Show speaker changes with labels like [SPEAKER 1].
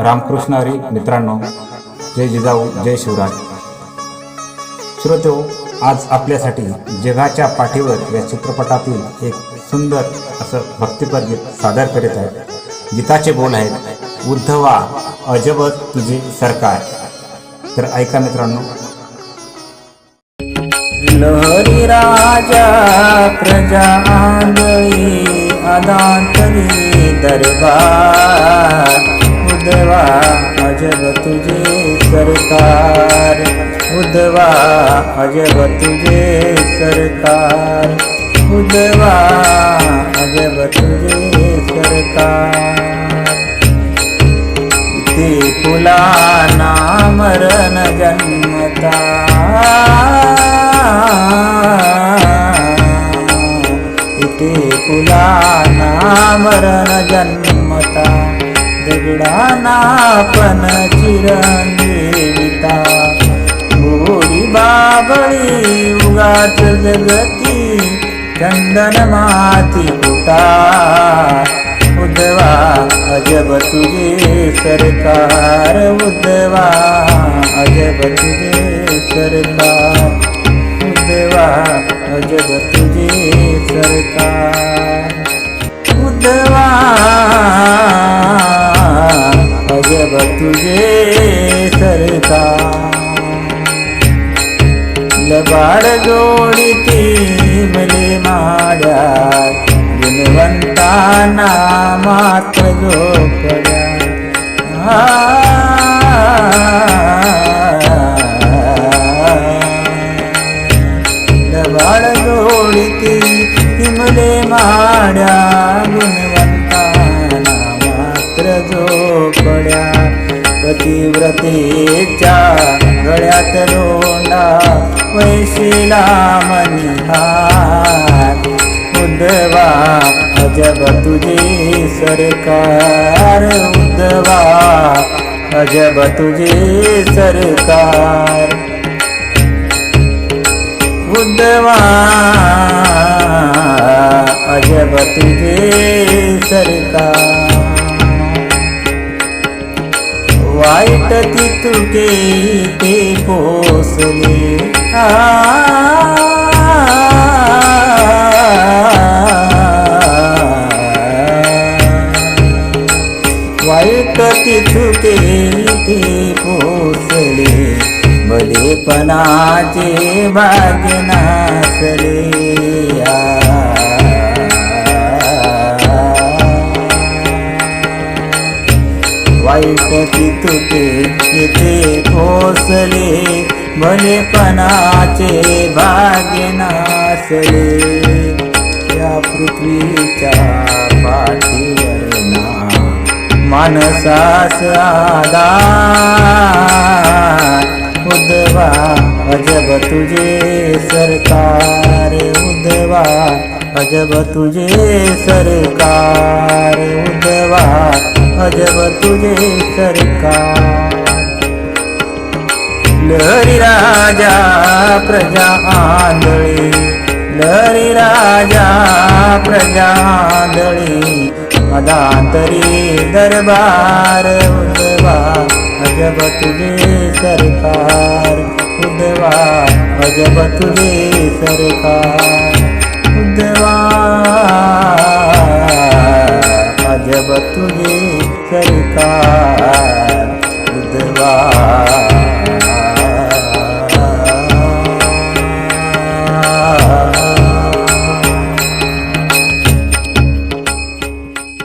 [SPEAKER 1] रामकृष्ण हरी मित्रांनो जय जिजाऊ जय शिवराज श्रोतो आज आपल्यासाठी जगाच्या पाठीवर या चित्रपटातील एक सुंदर असं भक्तिपर गीत सादर करीत आहे गीताचे बोल आहेत उद्धवा अजबत तुझे सरकार. तर ऐका मित्रांनो.
[SPEAKER 2] लहरी राजा प्रजा आंधळी अदांतरी दरबार. उदवा अजब तुझे सरकार। उदवा अजब तुझे सरकार। उदवा अजब तुझे सरकार। ते फुला नामरण जन्मता। इथे फुला नामरण जन्मता। दगडाना पण चिरंजीविता. गोरी बाबळी उगाच जगती चंदन माती कुटा उद्धवा अजब तुझे सरकार उद्धवा अजब तुझे लबाड जोडीती मले माड्या गुणवंताना मात्र झोपड्या लबाड जोडीती हिमले माड्या गुणवंताना मात्र झोपड्या पतिव्रतेच्या गळ्यात लोंडा वैशिला मनिहार. उद्धवा अजब तुझे सरकार. उद्धवा अजब तुझे सरकार. उद्धवा अजब तुझे सरकार. वाईट तितुके ते पोसले वाईट वाईट तितुके ते पोसले बलेपणाचे भाग्य नासले या तुके येथे पोसले भलेपणाचे भाग्य नासले. या पृथ्वीच्या पाठीवर ना मानसास आधार. उद्धवा अजब तुझे सरकार उद्धवा अजब तुझे सरकार उद्धवा अजब तुझे सरकार. लहरी राजा प्रजा आंधळी. लहरी राजा प्रजा आंधळी. मदांतरी दरबार उदवा अजब तुझे सरकार. उदवा अजब तुझे सरकार. उदवा अजब तुझे सरकार